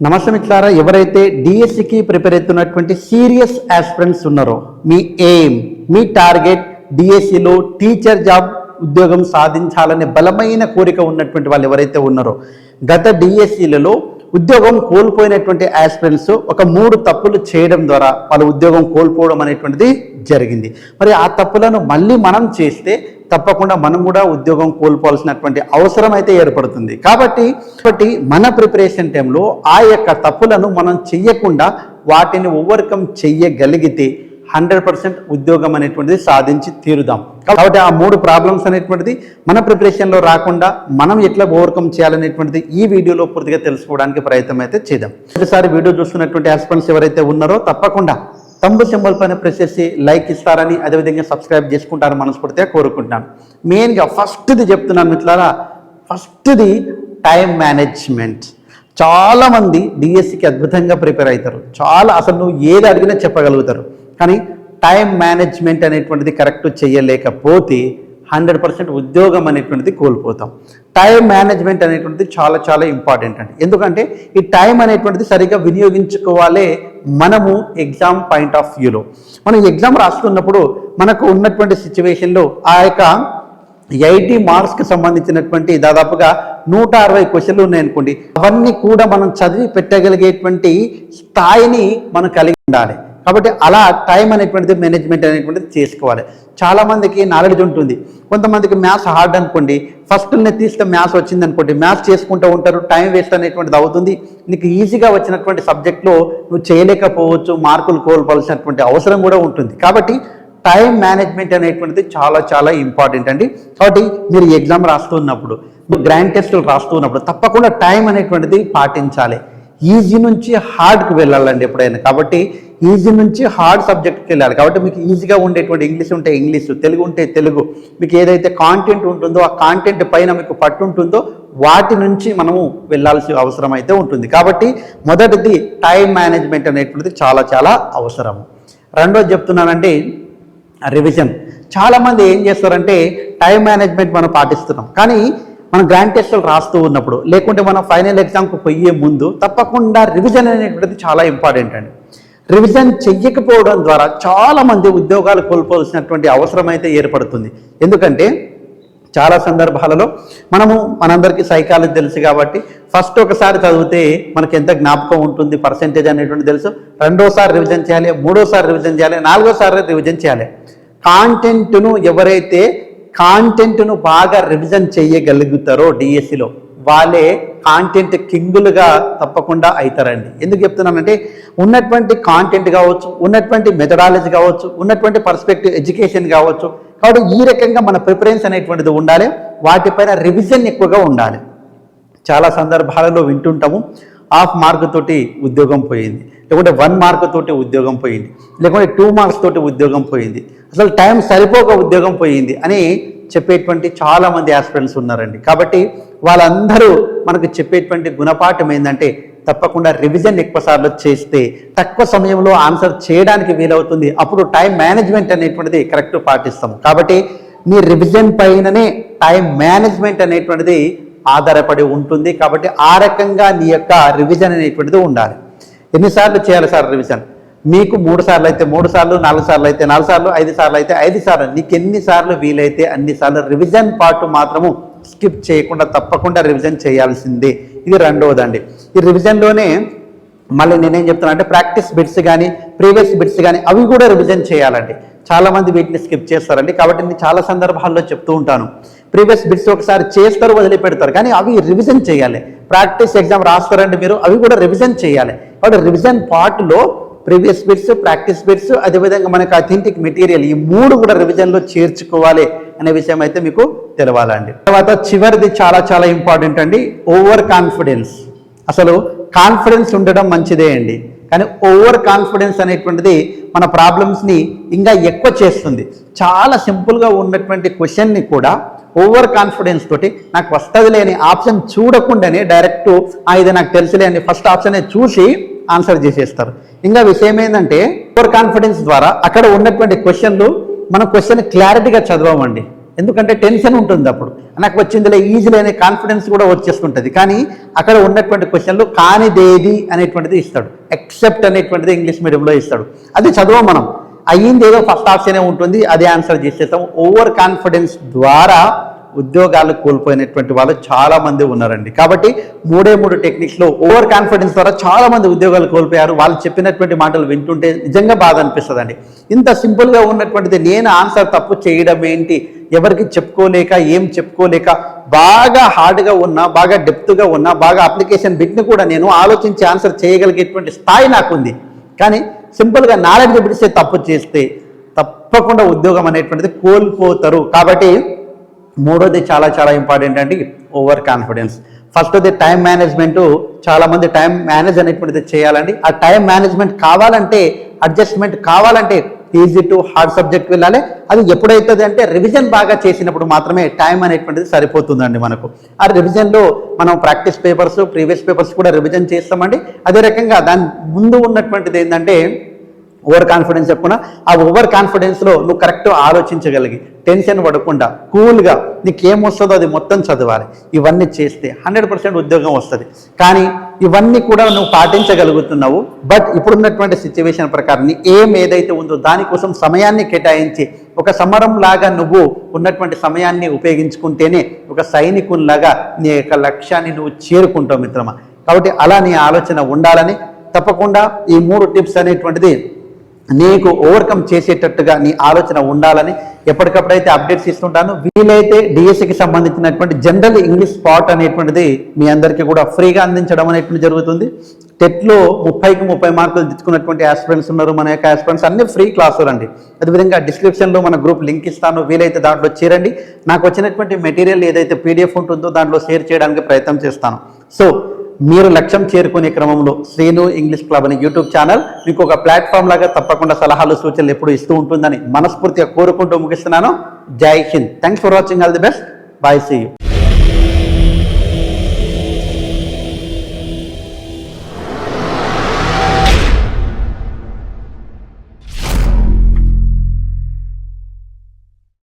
నమస్తే మిత్రులారా ఎవరైతే డిఎస్సికి ప్రిపేర్ అవుతున్నటువంటి సీరియస్ ఆస్పిరెంట్స్ ఉన్నారో మీ ఎయిమ్ మీ టార్గెట్ డిఎస్సిలో టీచర్ జాబ్ ఉద్యోగం సాధించాలనే బలమైన కోరిక ఉన్నటువంటి వాళ్ళు ఎవరైతే ఉన్నారో గత డిఎస్సిలలో ఉద్యోగం కోల్పోయినటువంటి ఆస్పిరెంట్స్ ఒక మూడు తప్పులు చేయడం ద్వారా వాళ్ళ ఉద్యోగం కోల్పోవడం అనేటువంటిది జరిగింది. మరి ఆ తప్పులను మళ్ళీ మనం చేస్తే తప్పకుండా మనం కూడా ఉద్యోగం కోల్పోవాల్సినటువంటి అవసరం అయితే ఏర్పడుతుంది. కాబట్టి కాబట్టి మన ప్రిపరేషన్ టైంలో ఆ యొక్క తప్పులను మనం చెయ్యకుండా వాటిని ఓవర్కమ్ చెయ్యగలిగితే హండ్రెడ్ పర్సెంట్ ఉద్యోగం అనేటువంటిది సాధించి తీరుదాం. కాబట్టి ఆ మూడు ప్రాబ్లమ్స్ అనేటువంటిది మన ప్రిపరేషన్లో రాకుండా మనం ఎట్లా ఓవర్కమ్ చేయాలనేటువంటిది ఈ వీడియోలో పూర్తిగా తెలుసుకోవడానికి ప్రయత్నం అయితే చేద్దాం. ఒకసారి వీడియో చూస్తున్నటువంటి హస్బెండ్స్ ఎవరైతే ఉన్నారో తప్పకుండా తంబు సింబల్ పైన ప్రెస్ చేసి లైక్ ఇస్తారని అదేవిధంగా సబ్స్క్రైబ్ చేసుకుంటారని మనస్ఫూర్తిగా కోరుకుంటున్నాను. మెయిన్గా ఫస్ట్ది చెప్తున్నాను మిత్రులారా ఫస్ట్ది టైం మేనేజ్మెంట్ చాలామంది డిఎస్సికి అద్భుతంగా ప్రిపేర్ అవుతారు. చాలా అసలు నువ్వు ఏది అడిగినా చెప్పగలుగుతారు. కానీ టైం మేనేజ్మెంట్ అనేటువంటిది కరెక్ట్ చేయలేకపోతే హండ్రెడ్ పర్సెంట్ ఉద్యోగం అనేటువంటిది కోల్పోతాం. టైం మేనేజ్మెంట్ అనేటువంటిది చాలా చాలా ఇంపార్టెంట్ అండి. ఎందుకంటే ఈ టైం అనేటువంటిది సరిగ్గా వినియోగించుకోవాలే మనము ఎగ్జామ్ పాయింట్ ఆఫ్ వ్యూలో మనం ఎగ్జామ్ రాస్తున్నప్పుడు మనకు ఉన్నటువంటి సిచ్యువేషన్లో ఆ యొక్క ఎయిటీ మార్క్స్కి సంబంధించినటువంటి దాదాపుగా నూట అరవై క్వశ్చన్లు ఉన్నాయనుకోండి అవన్నీ కూడా మనం చదివి పెట్టగలిగేటువంటి స్థాయిని మనం కలిగి ఉండాలి. కాబట్టి అలా టైం అనేటువంటిది మేనేజ్మెంట్ అనేటువంటిది చేసుకోవాలి చాలామందికి నాలెడ్జ్ ఉంటుంది. కొంతమందికి మ్యాథ్స్ హార్డ్ అనుకోండి ఫస్ట్ తీస్తే మ్యాథ్స్ వచ్చింది అనుకోండి మ్యాథ్స్ చేసుకుంటూ ఉంటారు టైం వేస్ట్ అనేటువంటిది అవుతుంది. నీకు ఈజీగా వచ్చినటువంటి సబ్జెక్ట్లో నువ్వు చేయలేకపోవచ్చు మార్కులు కోల్పోవాల్సినటువంటి అవసరం కూడా ఉంటుంది. కాబట్టి టైం మేనేజ్మెంట్ అనేటువంటిది చాలా చాలా ఇంపార్టెంట్ అండి. కాబట్టి మీరు ఎగ్జామ్ రాస్తున్నప్పుడు గ్రాండ్ టెస్టులు రాస్తున్నప్పుడు తప్పకుండా టైం అనేటువంటిది పాటించాలి. ఈజీ నుంచి హార్డ్కి వెళ్ళాలండి ఎప్పుడైనా. కాబట్టి ఈజీ నుంచి హార్డ్ సబ్జెక్ట్కి వెళ్ళాలి. కాబట్టి మీకు ఈజీగా ఉండేటువంటి ఇంగ్లీష్ ఉంటే ఇంగ్లీష్ తెలుగు ఉంటే తెలుగు. మీకు ఏదైతే కాంటెంట్ ఉంటుందో ఆ కాంటెంట్ పైన మీకు పట్టు ఉంటుందో వాటి నుంచి మనము వెళ్ళాల్సిన అవసరం అయితే ఉంటుంది. కాబట్టి మొదటిది టైం మేనేజ్మెంట్ అనేటువంటిది చాలా చాలా అవసరం. రెండోది చెప్తున్నానంటే రివిజన్ చాలామంది ఏం చేస్తారంటే టైం మేనేజ్మెంట్ మనం పాటిస్తున్నాం. కానీ మనం గ్రాండ్ టెస్టులు రాస్తూ ఉన్నప్పుడు లేకుంటే మనం ఫైనల్ ఎగ్జామ్కి పోయే ముందు తప్పకుండా రివిజన్ అనేటువంటిది చాలా ఇంపార్టెంట్ అండి. రివిజన్ చెయ్యకపోవడం ద్వారా చాలామంది ఉద్యోగాలు కోల్పోవలసినటువంటి అవసరం అయితే ఏర్పడుతుంది. ఎందుకంటే చాలా సందర్భాలలో మనము మనందరికీ సైకాలజీ తెలుసు కాబట్టి ఫస్ట్ ఒకసారి చదివితే మనకి ఎంత జ్ఞాపకం ఉంటుంది పర్సెంటేజ్ అనేటువంటి తెలుసు. రెండోసారి రివిజన్ చేయాలి మూడోసారి రివిజన్ చేయాలి నాలుగోసారి రివిజన్ చేయాలి. కాంటెంట్ను ఎవరైతే కాంటెంట్ను బాగా రివిజన్ చేయగలుగుతారో డిఎస్సిలో వాళ్ళే కాంటెంట్ కింగులుగా తప్పకుండా అవుతారండి ఎందుకు చెప్తున్నానంటే ఉన్నటువంటి కాంటెంట్ కావచ్చు ఉన్నటువంటి మెథడాలజీ కావచ్చు ఉన్నటువంటి పర్స్పెక్టివ్ ఎడ్యుకేషన్ కావచ్చు కాబట్టి ఈ రకంగా మన ప్రిఫరెన్స్ అనేటువంటిది ఉండాలి వాటిపైన రివిజన్ ఎక్కువగా ఉండాలి. చాలా సందర్భాలలో వింటుంటాము హాఫ్ మార్క్ తోటి ఉద్యోగం పోయింది లేకుంటే వన్ మార్క్ తోటి ఉద్యోగం పోయింది లేకుంటే టూ మార్క్స్ తోటి ఉద్యోగం పోయింది అసలు టైం సరిపోక ఉద్యోగం పోయింది అని చెప్పేటువంటి చాలామంది ఆస్పిరెంట్స్ ఉన్నారండి. కాబట్టి వాళ్ళందరూ మనకు చెప్పేటువంటి గుణపాఠం ఏంటంటే తప్పకుండా రివిజన్ ఎక్కువ సార్లు చేస్తే తక్కువ సమయంలో ఆన్సర్ చేయడానికి వీలవుతుంది. అప్పుడు టైం మేనేజ్మెంట్ అనేటువంటిది కరెక్ట్ పాటిస్తాం. కాబట్టి మీ రివిజన్ పైననే టైం మేనేజ్మెంట్ అనేటువంటిది ఆధారపడి ఉంటుంది. కాబట్టి ఆ రకంగా నీ యొక్క రివిజన్ అనేటువంటిది ఉండాలి. ఎన్నిసార్లు చేయాలి సార్ రివిజన్ మీకు మూడు సార్లు అయితే మూడు సార్లు నాలుగు సార్లు అయితే నాలుగు సార్లు ఐదు సార్లు అయితే ఐదు సార్లు నీకు ఎన్నిసార్లు వీలైతే అన్నిసార్లు రివిజన్ పార్ట్ మాత్రము స్కిప్ చేయకుండా తప్పకుండా రివిజన్ చేయాల్సిందే. ఇది రెండవదండి. ఈ రివిజన్లోనే మళ్ళీ నేనేం చెప్తున్నా అంటే ప్రాక్టీస్ బిట్స్ కానీ ప్రీవియస్ బిట్స్ కానీ అవి కూడా రివిజన్ చేయాలండి. చాలామంది వీటిని స్కిప్ చేస్తారండి. కాబట్టి నేను చాలా సందర్భాల్లో చెప్తూ ఉంటాను. ప్రీవియస్ బిట్స్ ఒకసారి చేస్తారు వదిలిపెడతారు. కానీ అవి రివిజన్ చేయాలి. ప్రాక్టీస్ ఎగ్జామ్ రాస్తారండి మీరు అవి కూడా రివిజన్ చేయాలి. కాబట్టి రివిజన్ పార్ట్లో ప్రీవియస్ బిట్స్ ప్రాక్టీస్ బిట్స్ అదేవిధంగా మనకు అథెంటిక్ మెటీరియల్ ఈ మూడు కూడా రివిజన్లో చేర్చుకోవాలి అనే విషయం అయితే మీకు తెలవాలండి. తర్వాత చివరిది చాలా చాలా ఇంపార్టెంట్ అండి ఓవర్ కాన్ఫిడెన్స్ అసలు కాన్ఫిడెన్స్ ఉండడం మంచిదే అండి. కానీ ఓవర్ కాన్ఫిడెన్స్ అనేటువంటిది మన ప్రాబ్లమ్స్ని ఇంకా ఎక్కువ చేస్తుంది. చాలా సింపుల్గా ఉన్నటువంటి క్వశ్చన్ని కూడా ఓవర్ కాన్ఫిడెన్స్ తోటి నాకు వస్తుంది లేని ఆప్షన్ చూడకుండానే డైరెక్ట్ ఇది నాకు తెలుసులే అని ఫస్ట్ ఆప్షనే చూసి ఆన్సర్ చేసేస్తారు. ఇంకా విషయం ఏంటంటే ఓవర్ కాన్ఫిడెన్స్ ద్వారా అక్కడ ఉన్నటువంటి క్వశ్చన్లు మనం క్వశ్చన్ క్లారిటీగా చదవమండి. ఎందుకంటే టెన్షన్ ఉంటుంది అప్పుడు. నాకు వచ్చిందిలే ఈజీలీ అనే కాన్ఫిడెన్స్ కూడా వచ్చేస్తుంటుంది. కానీ అక్కడ ఉన్నటువంటి క్వశ్చన్లు కానిదేది అనేటువంటిది ఇస్తాడు. ఎక్సెప్ట్ అనేటువంటిది ఇంగ్లీష్ మీడియంలో ఇస్తాడు. అది చదవం మనం. అయ్యింది ఏదో ఫస్ట్ ఆప్షనే ఉంటుంది అదే ఆన్సర్ చేసేస్తాం. ఓవర్ కాన్ఫిడెన్స్ ద్వారా ఉద్యోగాలు కోల్పోయినటువంటి వాళ్ళు చాలామంది ఉన్నారండి. కాబట్టి మూడే మూడు టెక్నిక్స్లో ఓవర్ కాన్ఫిడెన్స్ ద్వారా చాలామంది ఉద్యోగాలు కోల్పోయారు. వాళ్ళు చెప్పినటువంటి మాటలు వింటుంటే నిజంగా బాధ అనిపిస్తుందండి. ఇంత సింపుల్గా ఉన్నటువంటిది నేను ఆన్సర్ తప్పు చేయడం ఏంటి? ఎవరికి చెప్పుకోలేక ఏం చెప్పుకోలేక బాగా హార్డ్గా ఉన్నా బాగా డెప్త్గా ఉన్నా బాగా అప్లికేషన్ బిట్ని కూడా నేను ఆలోచించి ఆన్సర్ చేయగలిగేటువంటి స్థాయి నాకుంది. కానీ సింపుల్గా నాలెడ్జ్ పిలిస్తే తప్పు చేస్తే తప్పకుండా ఉద్యోగం అనేటువంటిది కోల్పోతారు. కాబట్టి మూడోది చాలా చాలా ఇంపార్టెంట్ అండి ఓవర్ కాన్ఫిడెన్స్ ఫస్ట్ది టైం మేనేజ్మెంట్ చాలా మంది టైం మేనేజ్ అనేటువంటిది చేయాలండి. ఆ టైం మేనేజ్మెంట్ కావాలంటే అడ్జస్ట్మెంట్ కావాలంటే ఈజీ టు హార్డ్ సబ్జెక్ట్ వెళ్ళాలి. అది ఎప్పుడైతుంది అంటే రివిజన్ బాగా చేసినప్పుడు మాత్రమే టైం అనేటువంటిది సరిపోతుందండి మనకు. ఆ రివిజన్లో మనం ప్రాక్టీస్ పేపర్స్ ప్రీవియస్ పేపర్స్ కూడా రివిజన్ చేస్తామండి. అదే రకంగా దాని ముందు ఉన్నటువంటిది ఏంటంటే ఓవర్ కాన్ఫిడెన్స్ చెప్పుకున్నా ఆ ఓవర్ కాన్ఫిడెన్స్లో నువ్వు కరెక్ట్ ఆలోచించగలిగి టెన్షన్ పడకుండా కూల్గా నీకు వస్తుందో అది మొత్తం చదవాలి. ఇవన్నీ చేస్తే హండ్రెడ్ పర్సెంట్ ఉద్యోగం వస్తుంది. కానీ ఇవన్నీ కూడా నువ్వు పాటించగలుగుతున్నావు. బట్ ఇప్పుడున్నటువంటి సిచ్యువేషన్ ప్రకారం నీ ఏం ఏదైతే ఉందో దానికోసం సమయాన్ని కేటాయించి ఒక సమరం లాగా నువ్వు ఉన్నటువంటి సమయాన్ని ఉపయోగించుకుంటేనే ఒక సైనికుల్లాగా నీ యొక్క లక్ష్యాన్ని నువ్వు చేరుకుంటావు మిత్రమా. కాబట్టి అలా నీ ఆలోచన ఉండాలని తప్పకుండా ఈ మూడు టిప్స్ అనేటువంటిది నీకు ఓవర్కమ్ చేసేటట్టుగా నీ ఆలోచన ఉండాలని ఎప్పటికప్పుడైతే అప్డేట్స్ ఇస్తుంటాను. వీలైతే డిఎస్సికి సంబంధించినటువంటి జనరల్ ఇంగ్లీష్ స్పాట్ అనేటువంటిది మీ అందరికీ కూడా ఫ్రీగా అందించడం అనేటువంటి జరుగుతుంది. టెట్లో ముప్పైకి ముప్పై మార్కులు తెచ్చుకున్నటువంటి ఆస్పిరెంట్స్ ఉన్నారు. మన యొక్క ఆస్పిరెంట్స్ అన్ని ఫ్రీ క్లాసులు అండి అదేవిధంగా డిస్క్రిప్షన్లో మన గ్రూప్ లింక్ ఇస్తాను. వీలైతే దాంట్లో చేరండి. నాకు వచ్చినటువంటి మెటీరియల్ ఏదైతే పీడిఎఫ్ ఉంటుందో దాంట్లో షేర్ చేయడానికి ప్రయత్నం చేస్తాను. సో మీరు లక్ష్యం చేరుకునే క్రమంలో శ్రీను ఇంగ్లీష్ క్లబ్ అనే యూట్యూబ్ ఛానల్ మీకు ఒక ప్లాట్ఫామ్ లాగా తప్పకుండా సలహాలు సూచనలు ఎప్పుడు ఇస్తూ ఉంటుందని మనస్ఫూర్తిగా కోరుకుంటూ ముగిస్తున్నాను. Jai Hind. Thanks for watching all the best bye see you